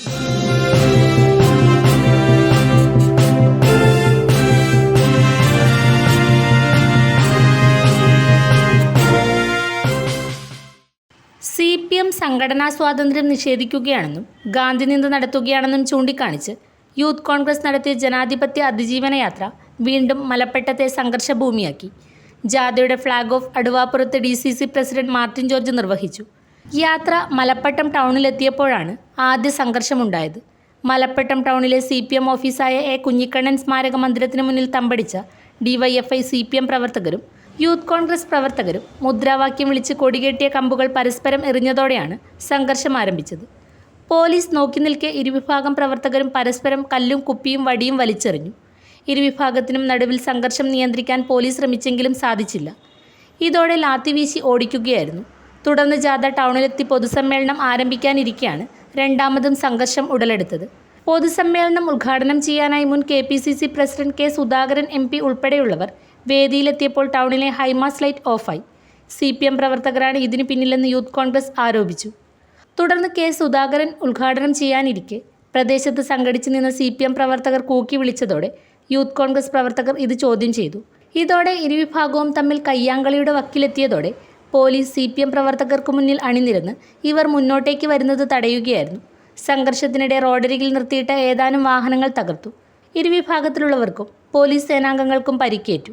C P M സംഘടനാ സ്വാതന്ത്ര്യം നിഷേധിക്കുകയാണെന്നും ഗാന്ധി ഗാന്ധിനിന്ദ നടത്തുകയാണെന്നും ചൂണ്ടിക്കാണിച്ച് യൂത്ത് കോൺഗ്രസ് നടത്തിയ ജനാധിപത്യ അതിജീവന യാത്ര വീണ്ടും മലപ്പെട്ടത്തെ സംഘർഷഭൂമിയാക്കി. ജാഥയുടെ flag off അടുവാപ്പുറത്ത് D C C president Martin George നിർവഹിച്ചു. യാത്ര മലപ്പട്ടം ടൗണിലെത്തിയപ്പോഴാണ് ആദ്യ സംഘർഷമുണ്ടായത്. മലപ്പട്ടം ടൗണിലെ സി പി എം ഓഫീസായ എ കുഞ്ഞിക്കണ്ണൻ സ്മാരക മന്ദിരത്തിന് മുന്നിൽ തമ്പടിച്ച ഡിവൈഎഫ്ഐ സി പി എം പ്രവർത്തകരും യൂത്ത് കോൺഗ്രസ് പ്രവർത്തകരും മുദ്രാവാക്യം വിളിച്ച് കൊടികെട്ടിയ കമ്പുകൾ പരസ്പരം എറിഞ്ഞതോടെയാണ് സംഘർഷം ആരംഭിച്ചത്. പോലീസ് നോക്കി നിൽക്കെ ഇരുവിഭാഗം പ്രവർത്തകരും പരസ്പരം കല്ലും കുപ്പിയും വടിയും വലിച്ചെറിഞ്ഞു. ഇരുവിഭാഗത്തിനും നടുവിൽ സംഘർഷം നിയന്ത്രിക്കാൻ പോലീസ് ശ്രമിച്ചെങ്കിലും സാധിച്ചില്ല. ഇതോടെ ലാത്തിവീശി ഓടിക്കുകയായിരുന്നു. തുടർന്ന് ജാഥ ടൗണിലെത്തി പൊതുസമ്മേളനം ആരംഭിക്കാനിരിക്കെയാണ് രണ്ടാമതും സംഘർഷം ഉടലെടുത്തത്. പൊതുസമ്മേളനം ഉദ്ഘാടനം ചെയ്യാനായി മുൻ K P C C president K Sudhakaran M P ഉൾപ്പെടെയുള്ളവർ വേദിയിലെത്തിയപ്പോൾ ടൗണിലെ ഹൈമാസ് ലൈറ്റ് ഓഫായി. സി പി എം പ്രവർത്തകരാണ് ഇതിനു പിന്നിലെന്ന് യൂത്ത് കോൺഗ്രസ് ആരോപിച്ചു. തുടർന്ന് കെ സുധാകരൻ ഉദ്ഘാടനം ചെയ്യാനിരിക്കെ പ്രദേശത്ത് സംഘടിച്ചു നിന്ന സി പി എം പ്രവർത്തകർ കൂക്കി വിളിച്ചതോടെ യൂത്ത് കോൺഗ്രസ് പ്രവർത്തകർ ഇത് ചോദ്യം ചെയ്തു. ഇതോടെ ഇരുവിഭാഗവും തമ്മിൽ കയ്യാങ്കളിയുടെ വക്കിലെത്തിയതോടെ പോലീസ് സി പി എം പ്രവർത്തകർക്ക് മുന്നിൽ അണിനിരന്ന് ഇവർ മുന്നോട്ടേക്ക് വരുന്നത് തടയുകയായിരുന്നു. സംഘർഷത്തിനിടെ റോഡരികിൽ നിർത്തിയിട്ട ഏതാനും വാഹനങ്ങൾ തകർത്തു. ഇരുവിഭാഗത്തിലുള്ളവർക്കും പോലീസ് സേനാംഗങ്ങൾക്കും പരിക്കേറ്റു.